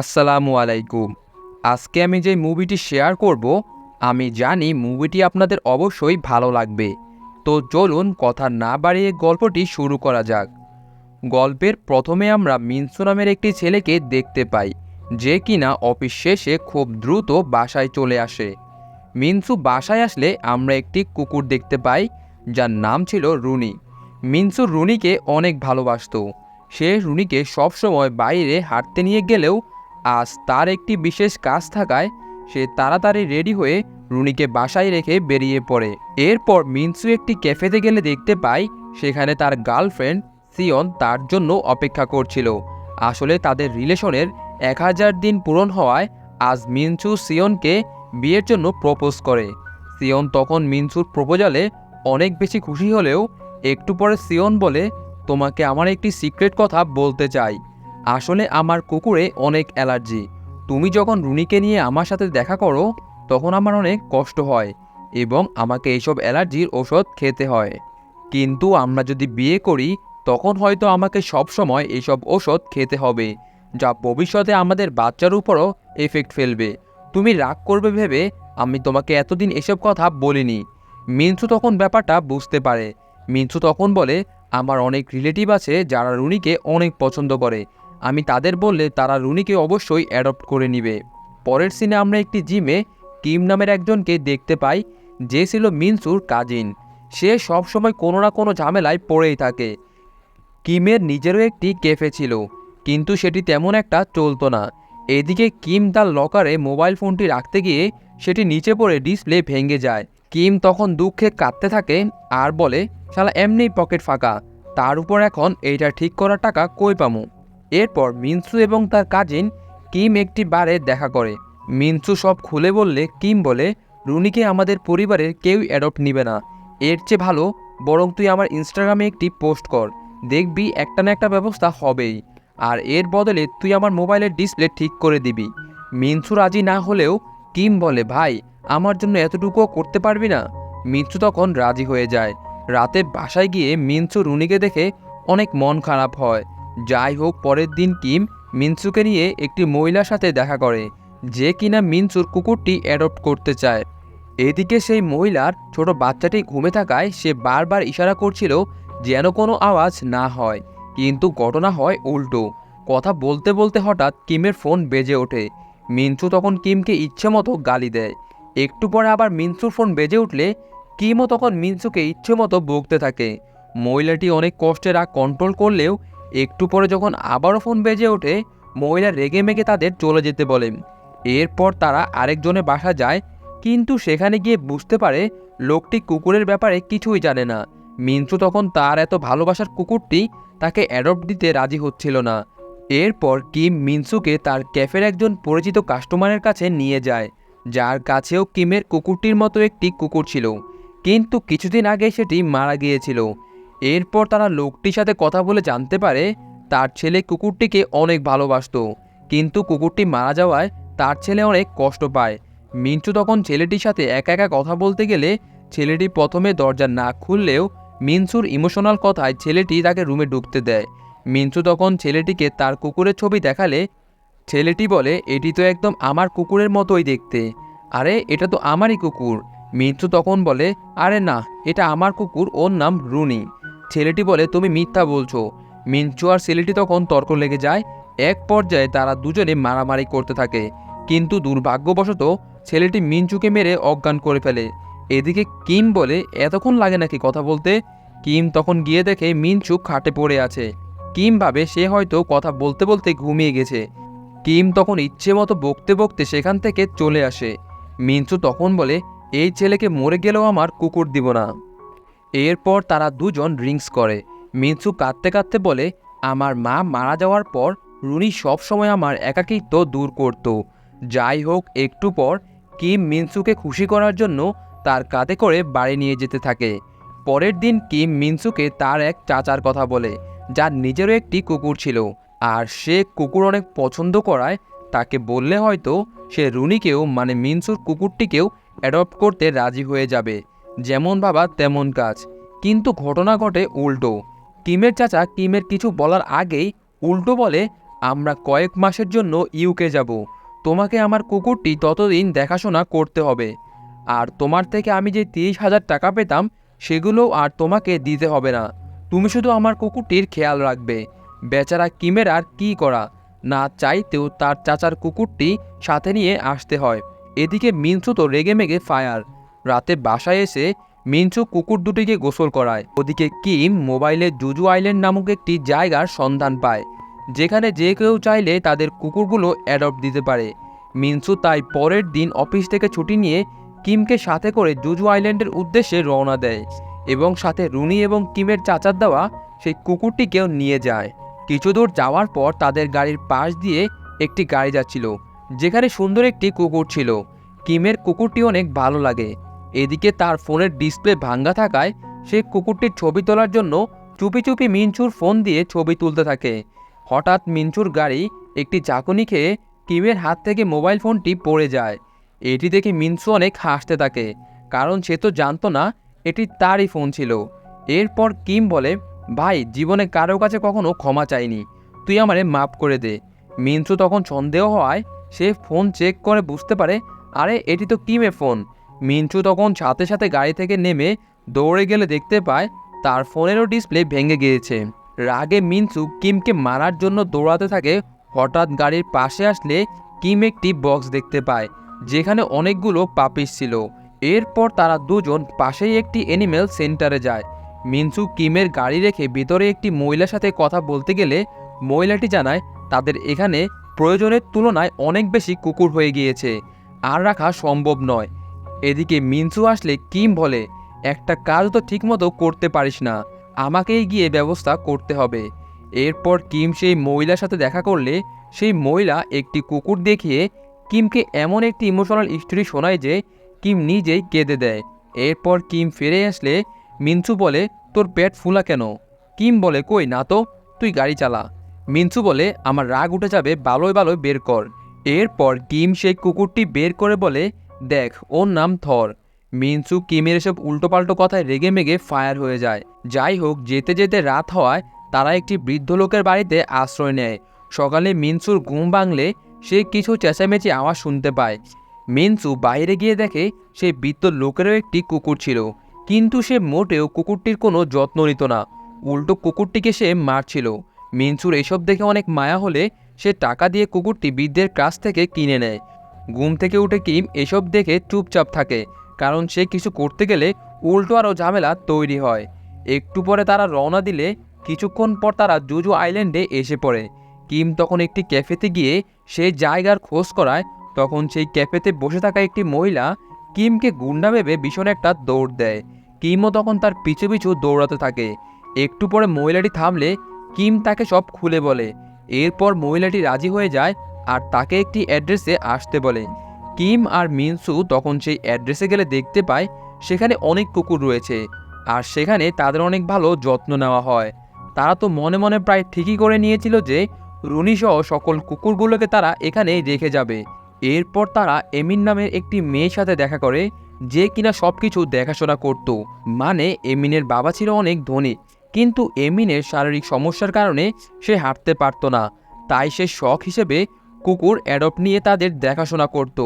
আসসালামু আলাইকুম। আজকে আমি যে মুভিটি শেয়ার করব, আমি জানি মুভিটি আপনাদের অবশ্যই ভালো লাগবে। তো চলুন কথা না বাড়িয়ে গল্পটি শুরু করা যাক। গল্পের প্রথমে আমরা মিনসু নামের একটি ছেলেকে দেখতে পাই, যে কিনা অফিস শেষে খুব দ্রুত বাসায় চলে আসে। মিনসু বাসায় আসলে আমরা একটি কুকুর দেখতে পাই, যার নাম ছিল রুনি। মিনসু রুনিকে অনেক ভালোবাসতো। সে রুনিকে সবসময় বাইরে হাঁটতে নিয়ে গেলেও আজ তার একটি বিশেষ কাজ থাকায় সে তাড়াতাড়ি রেডি হয়ে রুনিকে বাসায় রেখে বেরিয়ে পড়ে। এরপর মিনসু একটি ক্যাফেতে গেলে দেখতে পাই সেখানে তার গার্লফ্রেন্ড সিয়ন তার জন্য অপেক্ষা করছিল। আসলে তাদের রিলেশনের এক হাজার দিন পূরণ হওয়ায় আজ মিনসু সিয়নকে বিয়ের জন্য প্রপোজ করে। সিয়ন তখন মিনসুর প্রপোজালে অনেক বেশি খুশি হলেও একটু পরে সিয়ন বলে, তোমাকে আমার একটি সিক্রেট কথা বলতে চাই। আসলে আমার কুকুরে অনেক অ্যালার্জি। তুমি যখন রুনিকে নিয়ে আমার সাথে দেখা করো, তখন আমার অনেক কষ্ট হয় এবং আমাকে এইসব অ্যালার্জির ওষুধ খেতে হয়। কিন্তু আমরা যদি বিয়ে করি, তখন হয়তো আমাকে সব সময় এইসব ওষুধ খেতে হবে, যা ভবিষ্যতে আমাদের বাচ্চার উপরও এফেক্ট ফেলবে। তুমি রাগ করবে ভেবে, আমি তোমাকে এতদিন এসব কথা বলিনি। মিনসু তখন ব্যাপারটা বুঝতে পারে মিনসু তখন বলে, আমার অনেক রিলেটিভ আছে যারা রুনিকে অনেক পছন্দ করে। আমি তাদের বললে তারা রুনিকে অবশ্যই অ্যাডপ্ট করে নিবে। পরের সিনে আমরা একটি জিমে কিম নামের একজনকে দেখতে পাই, যে ছিল মিনসুর কাজিন সে সবসময় কোনো না কোনো ঝামেলায় পড়েই থাকে। কিমের নিজেরও একটি ক্যাফে ছিল, কিন্তু সেটি তেমন একটা চলতো না। এদিকে কিম তার লকারে মোবাইল ফোনটি রাখতে গিয়ে সেটি নিচে পড়ে ডিসপ্লে ভেঙে যায়। কিম তখন দুঃখে কাঁদতে থাকে আর বলে, শালা, এমনিই পকেট ফাঁকা। তার উপর এখন এইটা ঠিক করার টাকা কই পামু? এরপর মিনসু এবং তার কাজিন কিম একটি বারে দেখা করে। মিনসু সব খুলে বললে, কিম বলে, রুনিকে আমাদের পরিবারের কেউ অ্যাডপ্ট নিবে না। এর চেয়ে ভালো, বরং তুই আমার ইনস্টাগ্রামে একটি পোস্ট কর। দেখবি একটা না একটা ব্যবস্থা হবেই। আর এর বদলে তুই আমার মোবাইলের ডিসপ্লে ঠিক করে দিবি। মিনসু রাজি না হলেও কিম বলে, ভাই আমার জন্য এতটুকুও করতে পারবি না? মিনসু তখন রাজি হয়ে যায়। রাতে বাসায় গিয়ে মিনসু রুনিকে দেখে অনেক মন খারাপ হয়। যাই হোক, পরের দিন কিম মিনসুকে নিয়ে একটি মহিলার সাথে দেখা করে, যে কিনা মিনসুর কুকুরটি অ্যাডপ্ট করতে চায়। এদিকে সেই মহিলার ছোট বাচ্চাটি ঘুমে থাকায় সে বারবার ইশারা করছিল যেন কোনো আওয়াজ না হয়, কিন্তু ঘটনা হয় উল্টো। কথা বলতে বলতে হঠাৎ কিমের ফোন বেজে ওঠে। মিনসু তখন কিমকে ইচ্ছে মতো গালি দেয়। একটু পরে আবার মিনসুর ফোন বেজে উঠলে কিমও তখন মিনসুকে ইচ্ছে মতো বকতে থাকে। মহিলাটি অনেক কষ্টে রাগ কন্ট্রোল করলেও একটু পরে যখন আবারও ফোন বেজে ওঠে, মহিলা রেগে মেগে তাদের চলে যেতে বলে। এরপর তারা আরেকজনের বাসা যায়, কিন্তু সেখানে গিয়ে বুঝতে পারে লোকটি কুকুরের ব্যাপারে কিছুই জানে না। মিনসু তখন তার এত ভালোবাসার কুকুরটি তাকে অ্যাডপ্ট দিতে রাজি হচ্ছিল না। এরপর কিম মিনসুকে তার ক্যাফের একজন পরিচিত কাস্টমারের কাছে নিয়ে যায়। যার কাছেও কিমের কুকুরটির মতো একটি কুকুর ছিল। কিন্তু কিছুদিন আগে সেটি মারা গিয়েছিল। এরপর তারা লোকটির সাথে কথা বলে জানতে পারে, তার ছেলে কুকুরটিকে অনেক ভালোবাসত। কিন্তু কুকুরটি মারা যাওয়ায় তার ছেলে অনেক কষ্ট পায়। মিন্টু তখন ছেলেটির সাথে একা একা কথা বলতে গেলে ছেলেটি প্রথমে দরজা না খুললেও মিনসুর ইমোশনাল কথায় ছেলেটি তাকে রুমে ঢুকতে দেয়। মিনসু তখন ছেলেটিকে তার কুকুরের ছবি দেখালে ছেলেটি বলে, এটি তো একদম আমার কুকুরের মতোই দেখতে। আরে, এটা তো আমারই কুকুর। মিন্টু তখন বলে, আরে না, এটা আমার কুকুর, ওর নাম রুনি। ছেলেটি বলে, তুমি মিথ্যা বলছো। মিঞ্চু আর ছেলেটি তখন তর্ক লেগে যায়। এক পর্যায়ে তারা দুজনে মারামারি করতে থাকে। কিন্তু দুর্ভাগ্যবশত ছেলেটি মিঞ্চুকে মেরে অজ্ঞান করে ফেলে। এদিকে কিম বলে, এতক্ষণ লাগে নাকি কথা বলতে? কিম তখন গিয়ে দেখে মিনচু খাটে পড়ে আছে। কিম ভাবে সে হয়তো কথা বলতে বলতে ঘুমিয়ে গেছে। কিম তখন ইচ্ছে মতো বকতে বকতে সেখান থেকে চলে আসে। মিনসু তখন বলে, এই ছেলেকে মরে গেলেও আমার কুকুর দিব না। এরপর তারা দুজন ড্রিঙ্কস করে। মিনসু কাঁদতে কাঁদতে বলে, আমার মা মারা যাওয়ার পর রুনি সবসময় আমার একাকিত্ব দূর করত। যাই হোক, একটু পর কিম মিনসুকে খুশি করার জন্য তার কাঁধে করে বাড়ি নিয়ে যেতে থাকে। পরের দিন কিম মিনসুকে তার এক চাচার কথা বলে যার নিজেরও একটি কুকুর ছিল। আর সে কুকুর অনেক পছন্দ করায়, তাকে বললে হয়তো সে রুনিকেও মানে মিনসুর কুকুরটিকেও অ্যাডপ্ট করতে রাজি হয়ে যাবে। যেমন বাবা তেমন কাজ। কিন্তু ঘটনা ঘটে উল্টো। কিমের চাচা কিমের কিছু বলার আগেই উল্টো বলে, আমরা কয়েক মাসের জন্য ইউকে যাব। তোমাকে আমার কুকুরটি ততদিন দেখাশোনা করতে হবে। আর তোমার থেকে আমি যে তিরিশ হাজার টাকা পেতাম সেগুলো আর তোমাকে দিতে হবে না। তুমি শুধু আমার কুকুরটির খেয়াল রাখবে। বেচারা কিমের আর কী করা? না চাইতেও তার চাচার কুকুরটি সাথে নিয়ে আসতে হয়। এদিকে মিনসু তো রেগে মেগে ফায়ার। রাতে বাসায় এসে মিনসু কুকুর দুটিকে গোসল করায়। ওদিকে কিম মোবাইলে জুজু আইল্যান্ড নামক একটি জায়গার সন্ধান পায়, যেখানে যে কেউ চাইলে তাদের কুকুরগুলো অ্যাডপ্ট দিতে পারে। মিনসু তাই পরের দিন অফিস থেকে ছুটি নিয়ে কিমকে সাথে করে জুজু আইল্যান্ডের উদ্দেশ্যে রওনা দেয় এবং সাথে রুনি এবং কিমের চাচার দেওয়া সেই কুকুরটিকেও নিয়ে যায়। কিছু দূর যাওয়ার পর তাদের গাড়ির পাশ দিয়ে একটি গাড়ি যাচ্ছিল, যেখানে সুন্দর একটি কুকুর ছিল। কিমের কুকুরটি অনেক ভালো লাগে। এদিকে তার ফোনের ডিসপ্লে ভাঙ্গা থাকায় সে কুকুরটির ছবি তোলার জন্য চুপি চুপি মিনচুর ফোন দিয়ে ছবি তুলতে থাকে। হঠাৎ মিনচুর গাড়ি একটি চাকুনি খেয়ে কিমের হাত থেকে মোবাইল ফোনটি পড়ে যায়। এটি দেখে মিনসু অনেক হাসতে থাকে, কারণ সে তো জানতো না এটি তারই ফোন ছিল। এরপর কিম বলে ভাই, জীবনে কারও কাছে কখনো ক্ষমা চাইনি। তুই আমারে মাফ করে দে। মিনসু তখন সন্দেহ হওয়ায় সে ফোন চেক করে বুঝতে পারে, আরে, এটি তো কিমের ফোন? মিনচু তখন সাথে সাথে গাড়ি থেকে নেমে দৌড়ে গেলে দেখতে পায়, তার ফোনেরও ডিসপ্লে ভেঙে গিয়েছে। রাগে মিনসু কিমকে মারার জন্য দৌড়াতে থাকে, হঠাৎ গাড়ির পাশে আসলে কিম একটি বক্স দেখতে পায়, যেখানে অনেকগুলো পাপিস ছিল। এরপর তারা দুজন পাশেই একটি অ্যানিমেল সেন্টারে যায়। মিনসু কিমের গাড়ি রেখে ভিতরে একটি মহিলার সাথে কথা বলতে গেলে মহিলাটি জানায়, তাদের এখানে প্রয়োজনের তুলনায় অনেক বেশি কুকুর হয়ে গিয়েছে, আর রাখা সম্ভব নয়। এদিকে মিনসু আসলে কিম বলে, একটা কাজ তো ঠিকমতো করতে পারিস না, আমাকেই গিয়ে ব্যবস্থা করতে হবে। এরপর কিম সেই মহিলার সাথে দেখা করলে, সেই মহিলা একটি কুকুর দেখিয়ে কিমকে এমন একটি ইমোশনাল স্টোরি শোনায় যে, কিম নিজেই কেঁদে দেয়। এরপর কিম ফিরে আসলে মিনসু বলে, তোর পেট ফুলা কেন? কিম বলে, কই না তো, তুই গাড়ি চালা। মিনসু বলে, আমার রাগ উঠে যাবে ভালোই ভালোই বের কর। এরপর কিম সেই কুকুরটি বের করে বলে, দেখ, ওর নাম থর। মিনসু কিমের এসব উল্টোপাল্টো কথায় রেগে মেগে ফায়ার হয়ে যায়। যাই হোক, যেতে যেতে রাত হওয়ায় তারা একটি বৃদ্ধ লোকের বাড়িতে আশ্রয় নেয়। সকালে মিনসুর ঘুম ভাঙলে সে কিছু চেঁচামেচি আওয়াজ শুনতে পায়। মিনসু বাইরে গিয়ে দেখে, সেই বৃদ্ধ লোকেরও একটি কুকুর ছিল। কিন্তু সে মোটেও কুকুরটির কোনো যত্ন নিত না। উল্টো কুকুরটিকে সে মারছিল। মিনসুর এসব দেখে অনেক মায়া হলে সে টাকা দিয়ে কুকুরটি বৃদ্ধের কাছ থেকে কিনে নেয়। ঘুম থেকে উঠে কিম এসব দেখে চুপচাপ থাকে, কারণ সে কিছু করতে গেলে উল্টো আরও ঝামেলা তৈরি হয়। একটু পরে তারা রওনা দিলে, কিছুক্ষণ পর তারা জুজু আইল্যান্ডে এসে পড়ে। কিম তখন একটি ক্যাফেতে গিয়ে সেই জায়গার খোঁজ করায়। তখন সেই ক্যাফেতে বসে থাকা একটি মহিলা কিমকে গুন্ডা ভেবে ভীষণ একটা দৌড় দেয়। কিমও তখন তার পিছু পিছু দৌড়াতে থাকে। একটু পরে মহিলাটি থামলে কিম তাকে সব খুলে বলে। এরপর মহিলাটি রাজি হয়ে যায় আর তাকে একটি অ্যাড্রেসে আসতে বলে। কিম আর মিনসু তখন সেই অ্যাড্রেসে গেলে দেখতে পায় সেখানে অনেক কুকুর রয়েছে আর সেখানে তাদের অনেক ভালো যত্ন নেওয়া হয়। তারা তো মনে মনে প্রায় ঠিকই করে নিয়েছিল যে রুনি সহ সকল কুকুরগুলোকে তারা এখানে রেখে যাবে। এরপর তারা এমিন নামের একটি মেয়ের সাথে দেখা করে যে কিনা সব কিছু দেখাশোনা করত। মানে এমিনের বাবা ছিল অনেক ধনী, কিন্তু এমিনের শারীরিক সমস্যার কারণে সে হাঁটতে পারত না। তাই সে শখ হিসেবে কুকুর অ্যাডপ্ট নিয়ে তাদের দেখাশোনা করত।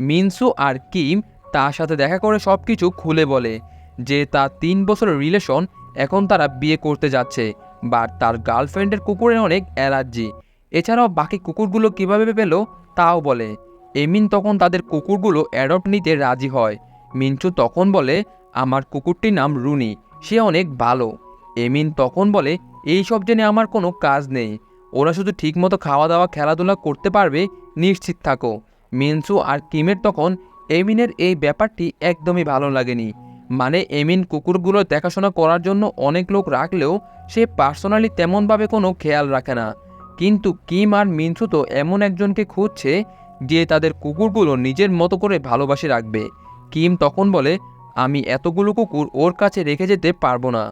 মিনসু আর কিম তার সাথে দেখা করে সব কিছু খুলে বলে যে তার তিন বছরের রিলেশন এখন তারা বিয়ে করতে যাচ্ছে বা তার গার্লফ্রেন্ডের কুকুরের অনেক অ্যালার্জি। এছাড়াও বাকি কুকুরগুলো কীভাবে পেল তাও বলে। এমিন তখন তাদের কুকুরগুলো অ্যাডপ্ট নিতে রাজি হয়। মিনচু তখন বলে, আমার কুকুরটির নাম রুনি, সে অনেক ভালো। এমিন তখন বলে এই সব জেনে আমার কোনো কাজ নেই। ওরা শুধু ঠিকমতো খাওয়া দাওয়া খেলাধুলা করতে পারবে, নিশ্চিত থাকো। মিনসু আর কিমের তখন এমিনের এই ব্যাপারটি একদমই ভালো লাগেনি। মানে এমিন কুকুরগুলো দেখাশোনা করার জন্য অনেক লোক রাখলেও সে পার্সোনালি তেমনভাবে কোনো খেয়াল রাখে না। কিন্তু কিম আর মিনসু তো এমন একজনকে খুঁজছে, যে তাদের কুকুরগুলো নিজের মতো করে ভালোবাসে রাখবে। কিম তখন বলে, আমি এতগুলো কুকুর ওর কাছে রেখে যেতে পারব না।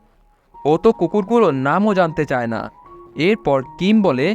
ও তো কুকুরগুলোর নামও জানতে চায় না। এরপর কিম বলে,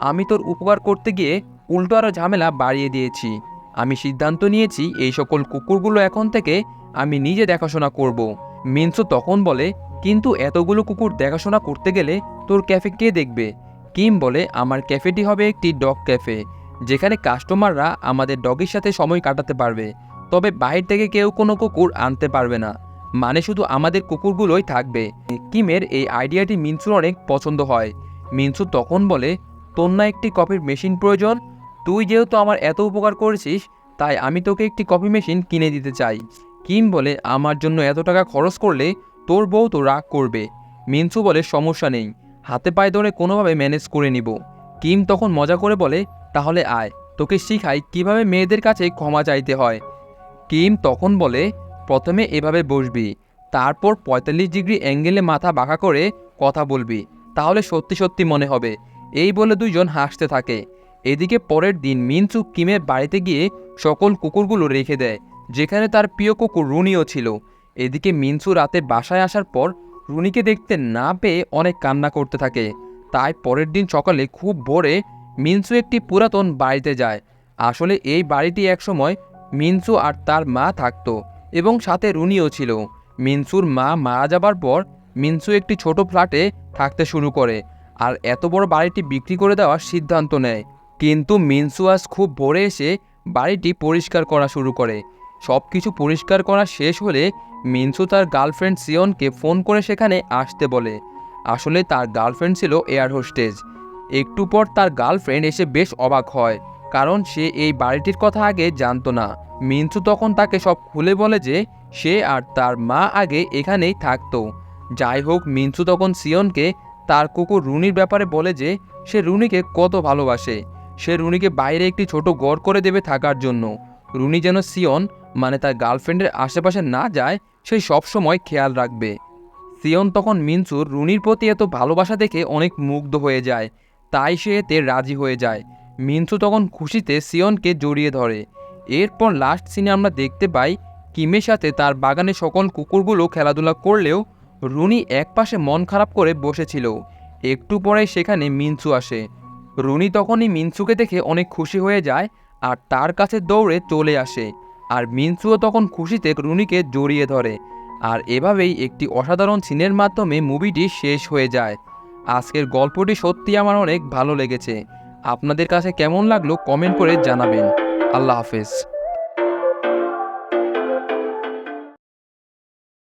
আমি তোর উপকার করতে গিয়ে উল্টো আরও ঝামেলা বাড়িয়ে দিয়েছি। আমি সিদ্ধান্ত নিয়েছি এই সকল কুকুরগুলো এখন থেকে আমি নিজে দেখাশোনা করব। মিনসু তখন বলে, কিন্তু এতগুলো কুকুর দেখাশোনা করতে গেলে তোর ক্যাফে কে দেখবে? কিম বলে, আমার ক্যাফেটি হবে একটি ডগ ক্যাফে, যেখানে কাস্টমাররা আমাদের ডগের সাথে সময় কাটাতে পারবে। তবে বাইরে থেকে কেউ কোনো কুকুর আনতে পারবে না। মানে শুধু আমাদের কুকুরগুলোই থাকবে। কিমের এই আইডিয়াটি মিনসুর অনেক পছন্দ হয়। মিনসু তখন বলে, তোর না একটি কফির মেশিন প্রয়োজন? তুই যেহেতু আমার এত উপকার করেছিস, তাই আমি তোকে একটি কফি মেশিন কিনে দিতে চাই। কিম বলে, আমার জন্য এত টাকা খরচ করলে তোর বউ তো রাগ করবে। মিনসু বলে, সমস্যা নেই। হাতে পায়ে ধরে কোনোভাবে ম্যানেজ করে নিব। কিম তখন মজা করে বলে, তাহলে আয়। তোকে শিখাই কীভাবে মেয়েদের কাছে ক্ষমা চাইতে হয়। কিম তখন বলে, প্রথমে এভাবে বসবি, তারপর পঁয়তাল্লিশ ডিগ্রি অ্যাঙ্গেলে মাথা বাঁকা করে কথা বলবি, তাহলে সত্যি সত্যি মনে হবে। এই বলে দুইজন হাসতে থাকে। এদিকে পরের দিন মিনসু কিমের বাড়িতে গিয়ে সকল কুকুরগুলো রেখে দেয়, যেখানে তার প্রিয় কুকুর রুনিও ছিল। এদিকে মিনসু রাতে বাসায় আসার পর রুনিকে দেখতে না পেয়ে অনেক কান্না করতে থাকে। তাই পরের দিন সকালে খুব ভোরে মিনসু একটি পুরাতন বাড়িতে যায়। আসলে এই বাড়িটি একসময় মিনসু আর তার মা থাকতো, এবং সাথে রুনিও ছিল। মিনসুর মা মারা যাবার পর মিনসু একটি ছোট ফ্ল্যাটে থাকতে শুরু করে, আর এত বড় বাড়িটি বিক্রি করে দেওয়ার সিদ্ধান্ত নেয়। কিন্তু মিনসু আজ খুব ভোরে এসে বাড়িটি পরিষ্কার করা শুরু করে। সব কিছু পরিষ্কার করা শেষ হলে মিনসু তার গার্লফ্রেন্ড সিয়নকে ফোন করে সেখানে আসতে বলে। আসলে তার গার্লফ্রেন্ড ছিল এয়ার হোস্টেজ। একটু পর তার গার্লফ্রেন্ড এসে বেশ অবাক হয়। কারণ সে এই বাড়িটির কথা আগে জানতো না। মিনসু তখন তাকে সব খুলে বলে যে সে আর তার মা আগে এখানেই থাকতো। যাই হোক মিনসু তখন সিয়নকে তার কুকুর রুনির ব্যাপারে বলে যে সে রুনিকে কত ভালোবাসে। সে রুনিকে বাইরে একটি ছোট গড় করে দেবে থাকার জন্য। রুনি যেন সিয়ন মানে তার গার্লফ্রেন্ডের আশেপাশে না যায়, সে সবসময় খেয়াল রাখবে। সিয়ন তখন মিনসুর রুনির প্রতি এত ভালোবাসা দেখে অনেক মুগ্ধ হয়ে যায়। তাই সে এতে রাজি হয়ে যায়। মিনসু তখন খুশিতে সিয়নকে জড়িয়ে ধরে। এরপর লাস্ট সিনে আমরা দেখতে পাই কিমের সাথে তার বাগানে সকল কুকুরগুলো খেলাধুলা করলেও রুনি একপাশে মন খারাপ করে বসেছিল। একটু পরে সেখানে মিনসু আসে। রুনি তখনই মিনসুকে দেখে অনেক খুশি হয়ে যায় আর তার কাছে দৌড়ে চলে আসে। আর মিনসুও তখন খুশিতে রুনিকে জড়িয়ে ধরে। আর এভাবেই একটি অসাধারণ সিনের মাধ্যমে মুভিটি শেষ হয়ে যায়। আজকের গল্পটি সত্যি আমার অনেক ভালো লেগেছে। আপনাদের কাছে কেমন লাগল কমেন্ট করে জানাবেন। আল্লাহ হাফেজ।